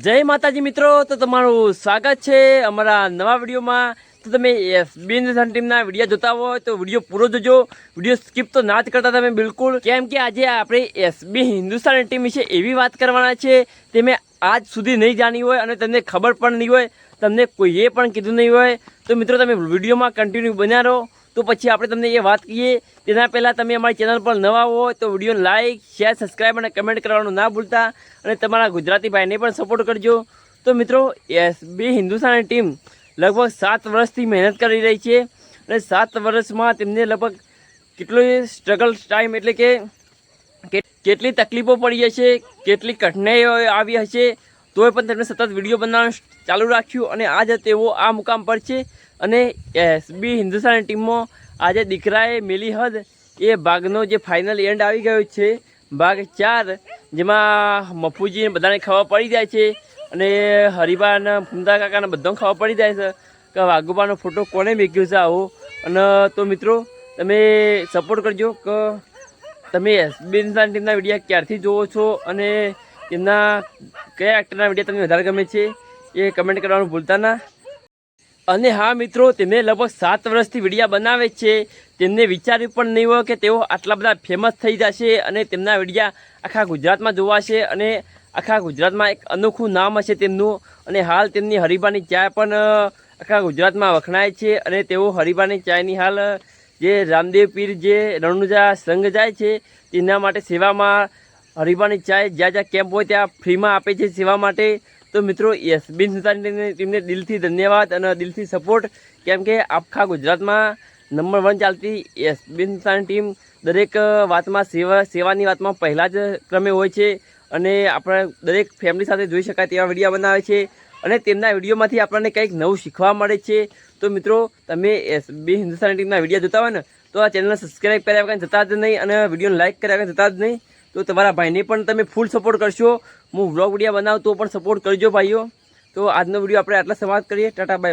જય માતાજી મિત્રો, તો તમારું સ્વાગત છે અમારા નવા વિડીયોમાં. તો તમે એસબી હિન્દુસ્તાન ટીમના વીડિયો જોતા હોય તો વીડિયો પૂરો જોજો. વીડિયો સ્કીપ તો ના જ કરતા તમે બિલકુલ. કેમ કે આજે આપણે એસબી હિન્દુસ્તાન ટીમ વિશે એવી વાત કરવાના છે, તે મેં આજ સુધી નહીં જાણી હોય અને તમને ખબર પણ નહીં હોય, તમને કોઈએ પણ કીધું નહીં હોય. તો મિત્રો, તમે વિડીયોમાં કન્ટિન્યુ બન્યા રહો. તો પછી આપણે તમને એ વાત કહીએ, તેના પહેલાં તમે અમારી ચેનલ પર નવા હો તો વિડીયોને લાઇક શેર સબસ્ક્રાઈબ અને કમેન્ટ કરવાનું ના ભૂલતા અને તમારા ગુજરાતી ભાઈને પણ સપોર્ટ કરજો. તો મિત્રો એસબી હિન્દુસ્તાની ટીમ લગભગ સાત વર્ષથી મહેનત કરી રહી છે અને સાત વર્ષમાં તેમને લગભગ કેટલો સ્ટ્રગલ ટાઈમ એટલે કે- કેટલી તકલીફો પડી હશે, કેટલી કઠિનાઈઓ આવી હશે, તોય પણ તેમણે સતત વીડિયો બનાવવાનું ચાલુ રાખ્યું અને આજે તેઓ આ મુકામ પર છે. અને એસબી હિન્દુસ્તાની ટીમમાં આજે દીકરાએ મેલી હદ. એ ભાગનો જે ફાઇનલ એન્ડ આવી ગયો છે, ભાગ ચાર, જેમાં મફુજી બધાને ખબર પડી જાય છે અને હરિબાના ફુંદા કાકાને બધાને ખબર પડી જાય છે. કે વાઘુબાનો ફોટો કોને મેક્યો છે આવો? અને તો મિત્રો, તમે સપોર્ટ કરજો કે તમે એસબી હિન્દુસ્તાન ટીમના વિડીયા ક્યારથી જોવો છો અને તેમના કયા એક્ટરના વીડિયો તમને વધારે ગમે છે, એ કમેન્ટ કરવાનું ભૂલતા ના. અને હા મિત્રો, તેમને લગભગ સાત વર્ષથી વિડીયા બનાવે છે. તેમને વિચાર્યું પણ નહીં હોય કે તેઓ આટલા બધા ફેમસ થઈ જશે અને તેમના વિડીયા આખા ગુજરાતમાં જોવાશે અને આખા ગુજરાતમાં એક અનોખું નામ હશે તેમનું. અને હાલ તેમની હરિભાની ચા પણ આખા ગુજરાતમાં વખણાય છે અને તેઓ હરિભાની ચાયની હાલ જે રામદેવ પીર, જે રણુજા સંઘ જાય છે, તેના માટે સેવામાં હરિભાની ચાય જ્યાં જ્યાં કેમ્પ હોય ત્યાં ફ્રીમાં આપે છે સેવા માટે. તો મિત્રો એસબી હિન્દુસ્તાની ટીમને દિલથી ધન્યવાદ અને દિલથી સપોર્ટ કેમ કે આખા ગુજરાતમાં નંબર વન ચાલતી એસબી હિન્દુસ્તાની ટીમ દરેક વાતમાં સેવા, સેવાની વાતમાં પહેલાં જ ક્રમે હોય છે અને આપણે દરેક ફેમિલી સાથે જોઈ શકાય તેવા વીડિયો બનાવે છે અને તેમના વિડીયોમાંથી આપણને કંઈક નવું શીખવા મળે છે. તો મિત્રો, તમે એસબી હિન્દુસ્તાની ટીમના વીડિયો જોતા હોય ને, તો આ ચેનલને સબસ્ક્રાઈબ કર્યા વગર જતા જ નહીં અને વિડીયોને લાઇક કર્યા વગર જતા જ નહીં. તો તમારા ભાઈને પણ તમે ફૂલ સપોર્ટ કરશો. હું વ્લોગ વિડીયા બનાવું તો પણ સપોર્ટ કરજો ભાઈઓ. તો આજનો વીડિયો આપણે આટલા સમાપ્ત કરીએ. ટાટા બાય